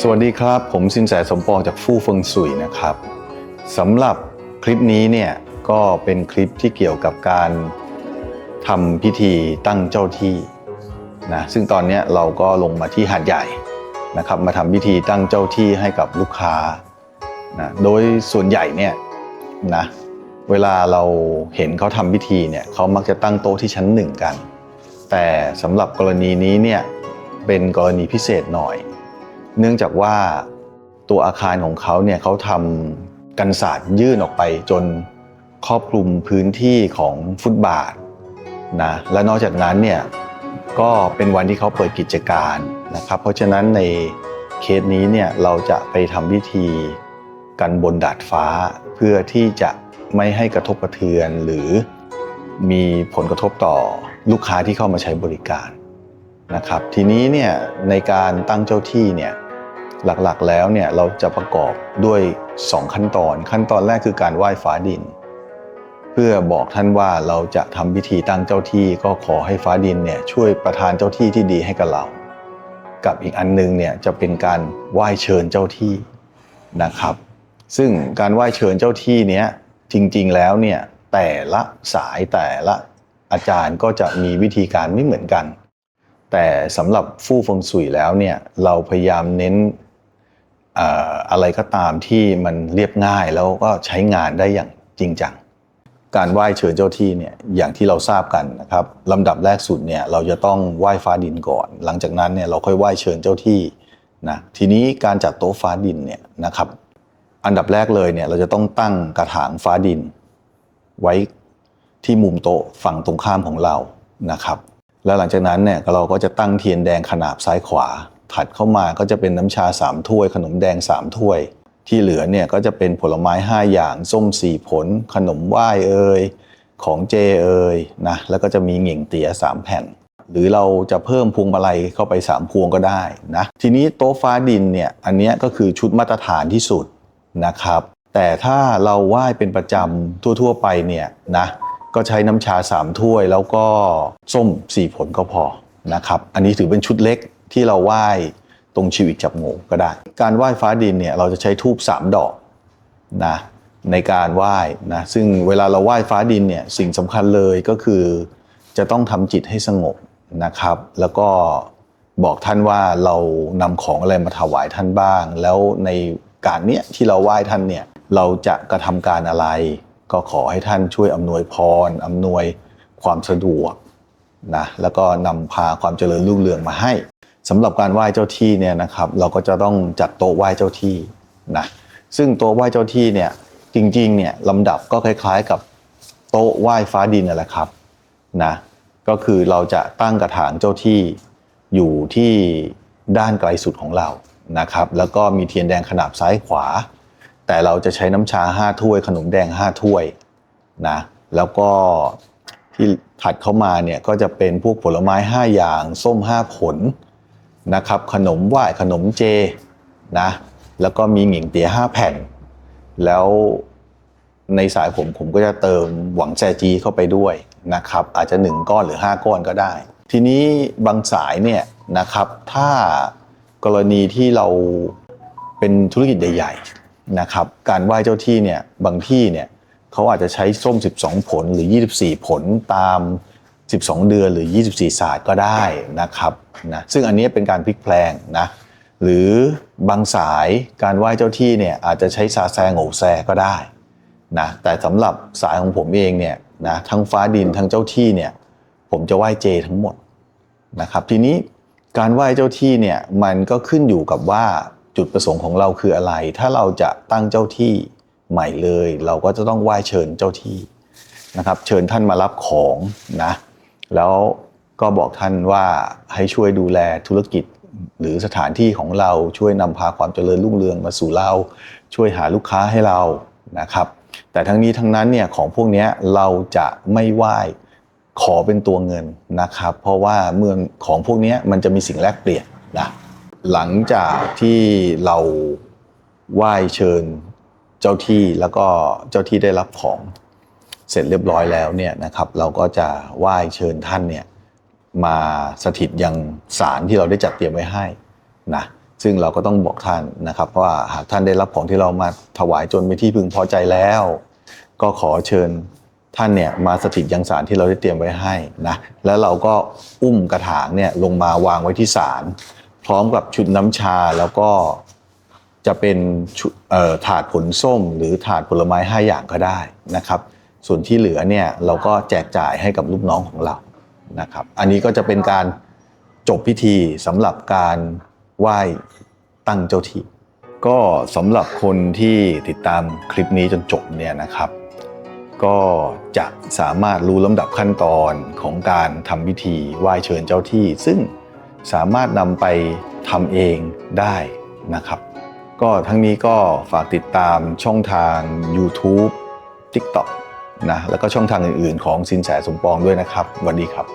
สวัสดีครับ ผมสินแสสมปองจากฟู่เฟิงสุยนะครับสำหรับคลิปนี้เนี่ยก็เป็นคลิปที่เกี่ยวกับการทำพิธีตั้งเจ้าที่นะซึ่งตอนนี้เราก็ลงมาที่หาดใหญ่นะครับมาทำพิธีตั้งเจ้าที่ให้กับลูกค้านะโดยส่วนใหญ่เนี่ยนะเวลาเราเห็นเขาทำพิธีเนี่ยเขามักจะตั้งโต๊ะที่ชั้นหนึ่งกัน แต่สำหรับกรณีนี้เนี่ยเป็นกรณีพิเศษหน่อย เนื่องจากว่าตัวอาคารของเขาเนี่ยเขาทำกันศาสตร์ยื่นออกไปจนครอบคลุมพื้นที่ของฟุตบาทนะและนอกจากนั้นเนี่ยก็เป็นวันที่เขาเปิดกิจการนะครับ เพราะฉะนั้นในเคสนี้เนี่ยเราจะไปทำพิธีกันบนดาดฟ้า เพื่อที่จะไม่ให้กระทบกระเทือนหรือ มีผลกระทบต่อลูกค้าที่เข้ามาใช้บริการนะครับ ทีนี้เนี่ยในการตั้งเจ้าที่เนี่ยหลักๆแล้วเนี่ยเราจะประกอบด้วย 2 ขั้นตอน ขั้นตอนแรกคือการไหว้ฟ้าดิน เพื่อบอกท่านว่าเราจะทำพิธีตั้งเจ้าที่ก็ขอให้ฟ้าดินเนี่ยช่วยประทานเจ้าที่ที่ดีให้กับเรา กับอีกอันนึงเนี่ยจะเป็นการไหว้เชิญเจ้าที่นะครับ ซึ่งการไหว้เชิญเจ้าที่เนี้ยจริงๆแล้วเนี่ย แต่ละสายแต่ละอาจารย์ก็จะมีวิธีการไม่เหมือนกัน แต่สำหรับฟู่ฟงสุยแล้วเนี่ยเราพยายามเน้นอะไรก็ตามที่มันเรียบง่ายแล้วก็ใช้งานได้อย่างจริงจัง การไหว้เชิญเจ้าที่เนี่ยอย่างที่เราทราบกันนะครับลำดับแรกสุดเนี่ยเราจะต้องไหว้ฟ้าดินก่อน หลังจากนั้นเนี่ยเราค่อยไหว้เชิญเจ้าที่นะทีนี้การจัดโต๊ะฟ้าดินเนี่ยนะครับ อันดับแรกเลยเนี่ยเราจะต้องตั้งกระถางฟ้าดิน ไว้ที่มุมโต๊ะฝั่งตรงข้ามของเรานะครับ แล้วหลังจากนั้นเนี่ยเราก็จะตั้งเทียนแดงขนาบซ้ายขวา ถัดเข้ามาก็จะเป็นน้ำชาสามถ้วย ขนมแดงสามถ้วย ที่เหลือเนี่ยก็จะเป็นผลไม้ห้าอย่าง ส้มสีผล ขนมไหว้เอ่ยของเจเอ่ยนะแล้วก็จะมีเหง่งเตี๋ยสามแผ่น หรือเราจะเพิ่มพวงมาลัยเข้าไปสามพวงก็ได้นะทีนี้โต๊ะฟ้าดินเนี่ยอันนี้ก็คือชุดมาตรฐานที่สุดนะครับ แต่ถ้าเราไหว้เป็นประจำทั่ว ๆ ไปเนี่ยนะก็ใช้น้ำชาสามถ้วยแล้วก็ส้มสี่ผลก็พอนะครับอันนี้ถือเป็นชุดเล็กที่เราไหว้ตรงชีวิตจับงูก็ได้ การไหว้ฟ้าดินเนี่ยเราจะใช้ทูบสามดอกนะในการไหว้นะซึ่งเวลาเราไหว้ฟ้าดินเนี่ยสิ่งสำคัญเลยก็คือจะต้องทำจิตให้สงบนะครับ แล้วก็บอกท่านว่าเรานำของอะไรมาถวายท่านบ้าง แล้วในการเนี้ยที่เราไหว้ท่านเนี่ย เราจะกระทำการอะไร ก็ขอให้ท่านช่วยอำนวยพรอำนวยความสะดวกนะแล้วก็นำพาความเจริญรุ่งเรืองมาให้สำหรับการไหว้เจ้าที่เนี่ยนะครับเราก็จะต้องจัดโต๊ะไหว้เจ้าที่นะซึ่งโต๊ะไหว้เจ้าที่เนี่ยจริงๆเนี่ยลำดับก็คล้ายๆกับโต๊ะไหว้ฟ้าดินนั่นแหละครับนะก็คือเราจะตั้งกระถางเจ้าที่อยู่ที่ด้านไกลสุดของเรานะครับ แล้วก็มีเทียนแดงขนาบซ้ายขวา แต่เราจะใช้น้ำชา 5 ถ้วย ขนมแดง 5 ถ้วยนะแล้วก็ที่ถัดเข้ามาเนี่ยก็จะเป็นพวกผลไม้ 5 อย่าง ส้ม 5 ผลนะครับขนมไหว้ขนมเจนะแล้วก็มีหงิงเตี๋ย5 แผ่น แล้วในสายผมผมก็จะเติมหวังแจจีเข้าไปด้วยนะครับอาจจะ 1 ก้อนหรือ 5 ก้อนก็ได้ ทีนี้บางสายเนี่ยนะครับถ้ากรณีที่เราเป็นธุรกิจใหญ่ นะครับการไหว้เจ้าที่เนี่ยบางที่เนี่ยเขาอาจจะใช้ส้ม 12 ผลหรือ 24 ผลตาม 12 เดือนหรือ 24 ศาสตร์ก็ได้นะครับนะซึ่งอันนี้เป็นการพลิกแพลงนะหรือบางสายการไหว้เจ้าที่เนี่ยอาจจะใช้ซาแซงโงแซก็ได้นะแต่สำหรับสายของผมเองเนี่ยนะทั้งฟ้าดินทั้งเจ้าที่เนี่ยผมจะไหว้เจทั้งหมดนะครับทีนี้การไหว้เจ้าที่เนี่ยมันก็ขึ้นอยู่กับว่า จุดประสงค์ของเราคืออะไร ถ้าเราจะตั้งเจ้าที่ใหม่เลย เราก็จะต้องไหว้เชิญเจ้าที่นะครับ เชิญท่านมารับของนะ แล้วก็บอกท่านว่าให้ช่วยดูแลธุรกิจหรือสถานที่ของเราช่วยนำพาความเจริญรุ่งเรืองมาสู่เราช่วยหาลูกค้าให้เรานะครับ แต่ทั้งนี้ทั้งนั้นเนี่ยของพวกนี้เราจะไม่ไหว้ขอเป็นตัวเงินนะครับ เพราะว่าเมื่อของพวกนี้มันจะมีสิ่งแลกเปลี่ยนนะ หลังจากที่เราไหว้เชิญเจ้าที่แล้วก็เจ้าที่ได้รับของเสร็จเรียบร้อยแล้วเนี่ยนะครับ เราก็จะไหว้เชิญท่านเนี่ยมาสถิตยังศาลที่เราได้จัดเตรียมไว้ให้นะซึ่งเราก็ต้องบอกท่านนะครับว่าหากท่านได้รับของที่เรามาถวายจนเป็นที่พึงพอใจแล้ว ก็ขอเชิญท่านเนี่ยมาสถิตยังศาลที่เราได้เตรียมไว้ให้นะแล้วเราก็อุ้มกระถางเนี่ยลงมาวางไว้ที่ศาล พร้อมกับชุดน้ำชาแล้วก็จะเป็นถาดผลส้ม หรือถาดผลไม้ 5 อย่างก็ได้นะครับ ส่วนที่เหลือเนี่ยเราก็แจกจ่ายให้กับลูกน้องของเรานะครับ อันนี้ก็จะเป็นการจบพิธีสำหรับการไหว้ตั้งเจ้าที่ ก็สำหรับคนที่ติดตามคลิปนี้จนจบเนี่ยนะครับ ก็จะสามารถรู้ลำดับขั้นตอนของการทำพิธีไหว้เชิญเจ้าที่ ซึ่ง สามารถนำไปทำเองได้นะครับ ก็ทั้งนี้ก็ฝากติดตามช่องทาง YouTube TikTok นะแล้วก็ช่องทางอื่นๆ ของสินแสสมปองด้วยนะครับ วันดีครับ